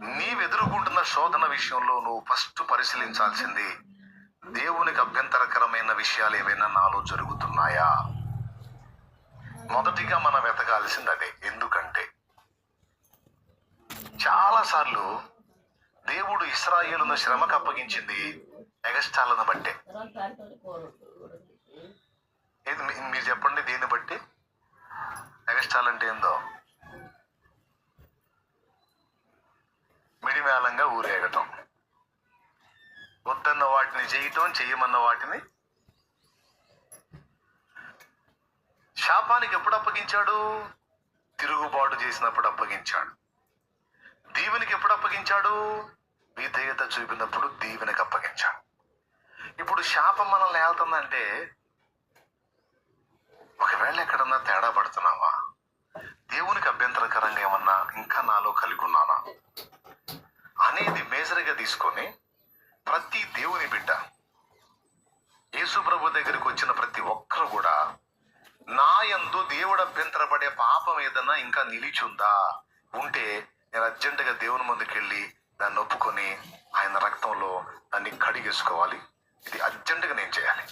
నీవెదుర్కొంటున్న శోధన విషయంలో నువ్వు ఫస్ట్ పరిశీలించాల్సింది దేవునికి అభ్యంతరకరమైన విషయాలు ఏవైనా నాలో జరుగుతున్నాయా? మొదటిగా మనం వెతకాల్సింది అదే ఎందుకంటే చాలాసార్లు దేవుడు ఇస్రాయేలును శ్రమకు అప్పగించింది ఎగస్టాలను బట్టే. మీరు చెప్పండి దేన్ని బట్టి? ఎగస్టాల్ అంటే ఏందో? ఊరేగటం వద్దన్న వాటిని చేయటం చేయమన్న వాటిని. శాపానికి ఎప్పుడు అప్పగించాడు? తిరుగుబాటు చేసినప్పుడు అప్పగించాడు. దీవెనికి ఎప్పుడు అప్పగించాడు? విధేయత చూపినప్పుడు దీవెనికి అప్పగించాడు. ఇప్పుడు శాపం మనల్ని ఏళ్తుందంటే ఒకవేళ ఎక్కడన్నా తేడా పడుతున్నావా? దేవునికి అభ్యంతరకరంగా ఏమన్నా ఇంకా నాలో కలిగి ఉన్నానా? అనేది మేజర్గా తీసుకొని ప్రతి దేవుని బిడ్డ యేసుప్రభు దగ్గరికి వచ్చిన ప్రతి ఒక్కరు కూడా నా యందు దేవుడు అభ్యంతరపడే పాపం ఏదన్నా ఇంకా నిలిచుందా? ఉంటే నేను అర్జెంటుగా దేవుని ముందుకెళ్ళి దాన్ని ఒప్పుకొని ఆయన రక్తంలో దాన్ని కడిగేసుకోవాలి. ఇది అర్జెంటుగా నేను చేయాలి.